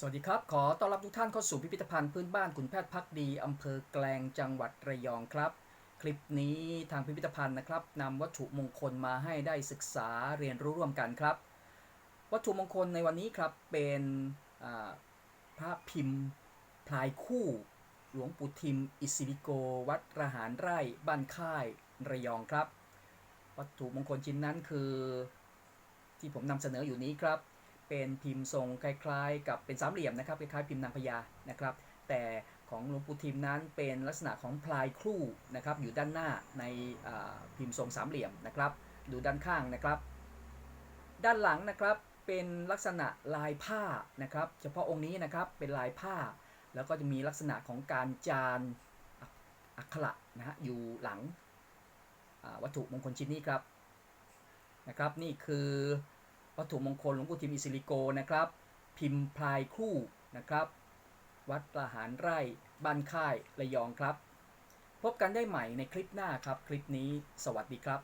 สวัสดีครับ ขอต้อนรับทุกท่านเข้าสู่พิพิธภัณฑ์พื้นบ้านขุนแพทย์พักดีอำเภอแกลงจังหวัดระยองครับ คลิปนี้ทางพิพิธภัณฑ์นะครับนำวัตถุมงคลมาให้ได้ศึกษาเรียนรู้ร่วมกันครับ วัตถุมงคลในวันนี้ครับเป็นพระพิมพ์พลายคู่ หลวงปู่ทิม อิสิริโก วัดระหารไร่บ้านค่ายระยองครับ วัตถุมงคลชิ้นนั้นคือ ที่ผมนำเสนออยู่นี้ครับ เป็นพิมพ์ทรงคล้ายๆ กับเป็นสามเหลี่ยมนะครับคล้ายๆพิมพ์นางพญานะครับ แต่ของหลวงปู่ทิมนั้นเป็นลักษณะของพลายครู่นะครับอยู่ด้านหน้าในพิมพ์ทรงสามเหลี่ยมนะครับดูด้านข้างนะครับ ด้านหลังนะครับเป็นลักษณะลายผ้านะครับ เฉพาะองค์นี้นะครับเป็นลายผ้า แล้วก็จะมีลักษณะของการจานอักขระนะฮะอยู่หลังวัตถุมงคลชิ้นนี้ครับนะครับ นี่คือ วัตถุมงคลหลวงปู่ทิมอิสิริโกนะครับ พิมพ์พลายคู่นะครับ วัดประหารไร่บ้านค่ายระยองครับ พบกันได้ใหม่ในคลิปหน้าครับ คลิปนี้สวัสดีครับ